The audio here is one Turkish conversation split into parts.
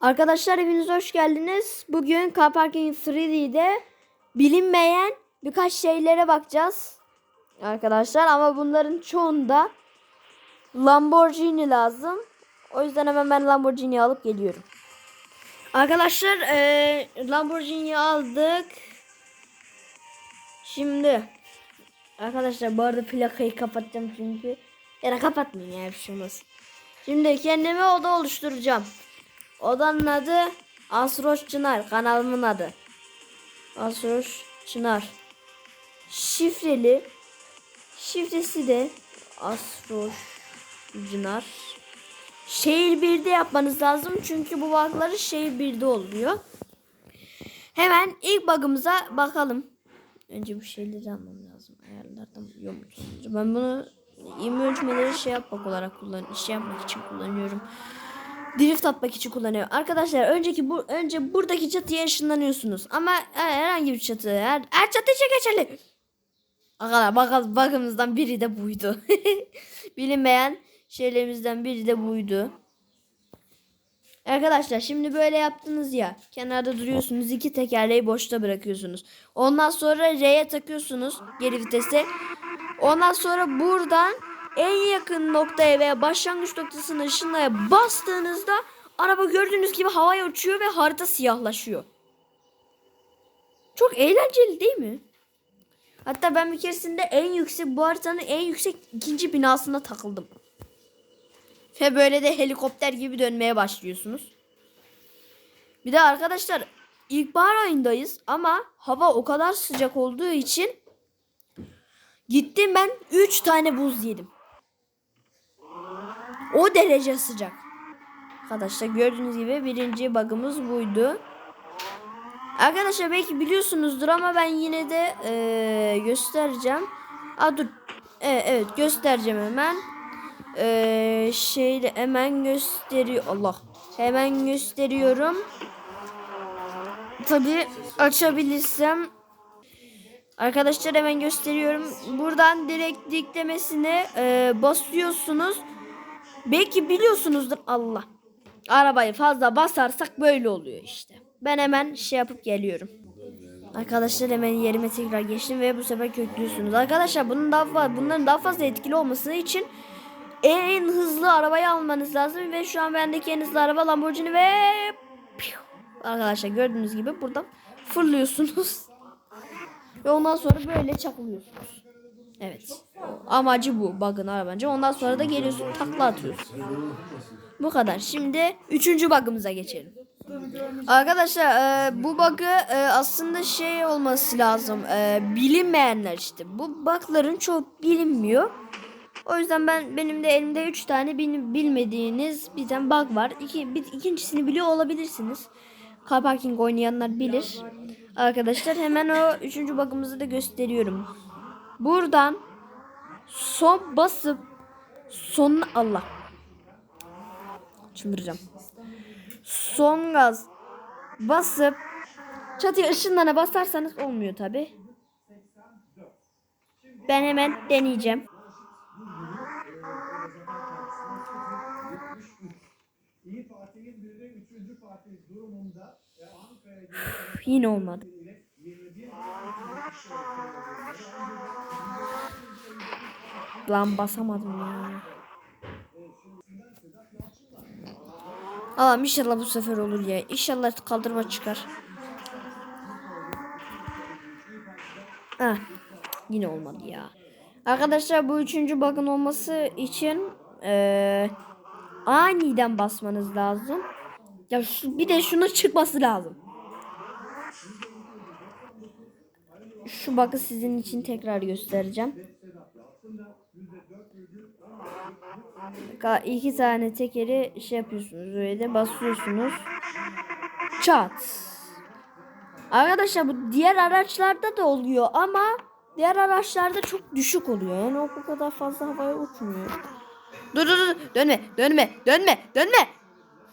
Arkadaşlar hepiniz hoş geldiniz. Bugün Car Parking 3D'de bilinmeyen birkaç şeylere bakacağız. Arkadaşlar ama bunların çoğunda Lamborghini lazım. O yüzden hemen ben Lamborghini alıp geliyorum. Arkadaşlar eee Lamborghini aldık. Şimdi arkadaşlar bu arada plakayı kapatacağım çünkü. Ya da kapatmayayım ya bir şey olmaz. Şimdi kendime oda oluşturacağım. Odanın adı Asroş Çınar. Kanalımın adı. Asroş Çınar. Şifreli. Şifresi de Asroş Çınar. Şehir 1'de yapmanız lazım. Çünkü bu bug'ları şehir 1'de oluyor. Hemen ilk bug'ımıza bakalım. Önce bu şeyleri almam lazım. Ayarlardan yokmuş. Ben bunu ivme ölçmeleri şey yapmak olarak kullan, şey yapmak için kullanıyorum. Drift atmak için kullanıyorum. Arkadaşlar önceki bu önce buradaki çatıya ışınlanıyorsunuz. Ama herhangi bir çatı her, her çatı için geçerli. Arkadaşlar bakalım bakımızdan biri de buydu. Bilinmeyen şeylerimizden biri de buydu. Arkadaşlar şimdi böyle yaptınız ya. Kenarda duruyorsunuz. iki tekerleği boşta bırakıyorsunuz. Ondan sonra R'ye takıyorsunuz. Geri vitese. Ondan sonra buradan en yakın noktaya veya başlangıç noktasına ışınlaya bastığınızda araba gördüğünüz gibi havaya uçuyor ve harita siyahlaşıyor. Çok eğlenceli değil mi? Hatta ben bir keresinde en yüksek bu haritanın en yüksek ikinci binasına takıldım. Ve böyle de helikopter gibi dönmeye başlıyorsunuz. Bir de arkadaşlar ilkbahar ayındayız ama hava o kadar sıcak olduğu için gittim ben 3 tane buz yedim. O derece sıcak. Arkadaşlar gördüğünüz gibi birinci bug'ımız buydu. Arkadaşlar belki biliyorsunuzdur ama ben yine de eee, göstereceğim. Aa dur. E, evet göstereceğim hemen. Eee şeyle hemen gösteriyor. Allah. Hemen gösteriyorum. Tabi açabilirsem. Arkadaşlar hemen gösteriyorum. Buradan direkt diklemesine eee, basıyorsunuz. Belki biliyorsunuzdur Allah. Arabayı fazla basarsak böyle oluyor işte. Ben hemen şey yapıp geliyorum. Arkadaşlar hemen yerime tekrar geçtim ve bu sefer köklüyorsunuz. Arkadaşlar bunun daha fazla, bunların daha fazla etkili olması için en hızlı arabayı almanız lazım ve şu an bendeki en hızlı araba Lamborghini ve arkadaşlar gördüğünüz gibi buradan fırlıyorsunuz. ve ondan sonra böyle çakılıyorsunuz. Evet. Amacı bu bug'ın arabanca. Ondan sonra da geliyorsun takla atıyorsun. Bu kadar. Şimdi üçüncü bug'ımıza geçelim. Arkadaşlar e, bu bug'ı e, aslında şey olması lazım. E, bilinmeyenler işte. Bu bug'ların çoğu bilinmiyor. O yüzden ben benim de elimde 3 tane bil- bilmediğiniz bir tane bug var. İki, bir, ikincisini biliyor olabilirsiniz. Car parking oynayanlar bilir. Arkadaşlar hemen o üçüncü bug'ımızı da gösteriyorum. Buradan son basıp son Allah. Çıldıracağım. Son gaz basıp çatıya ışınlana basarsanız olmuyor tabi. Ben hemen deneyeceğim. Üf, Yine olmadı. Lan basamadım ya. Allah'ım inşallah bu sefer olur ya. İnşallah kaldırma çıkar. Ah, yine olmadı ya. Arkadaşlar bu üçüncü bug'ın olması için eee, aniden basmanız lazım. Ya şu, bir de şunun çıkması lazım. Şu bug'ı sizin için tekrar göstereceğim. İki tane tekeri şey yapıyorsunuz öyle de basıyorsunuz. Çat. Arkadaşlar bu diğer araçlarda da oluyor ama diğer araçlarda çok düşük oluyor. Yani o kadar fazla havaya uçmuyor. Dur dur dur dönme dönme dönme dönme.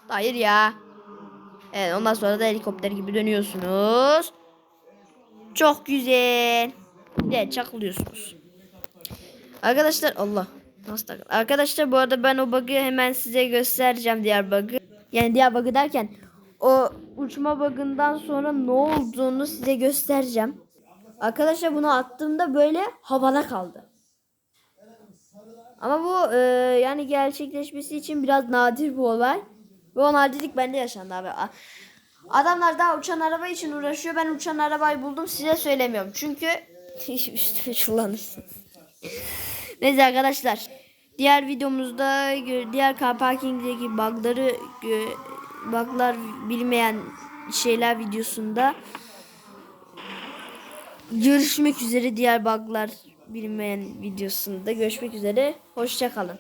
Hayır ya. Evet ondan sonra da helikopter gibi dönüyorsunuz. Çok güzel. Evet çakılıyorsunuz. Arkadaşlar Allah. Nasıl takıl? Arkadaşlar bu arada ben o bug'ı hemen size göstereceğim diğer bug'ı. Yani diğer bug'ı derken o uçma bug'ından sonra ne olduğunu size göstereceğim. Arkadaşlar bunu attığımda böyle havada kaldı. Ama bu e, yani gerçekleşmesi için biraz nadir bir olay. Ve o nadirlik bende yaşandı abi. Adamlar daha uçan araba için uğraşıyor. Ben uçan arabayı buldum size söylemiyorum. Çünkü üstüme çullanırsınız. Neyse arkadaşlar. Diğer videomuzda diğer car parking'deki bug'ları bug'lar bilmeyen şeyler videosunda görüşmek üzere diğer bug'lar bilmeyen videosunda görüşmek üzere. Hoşça kalın.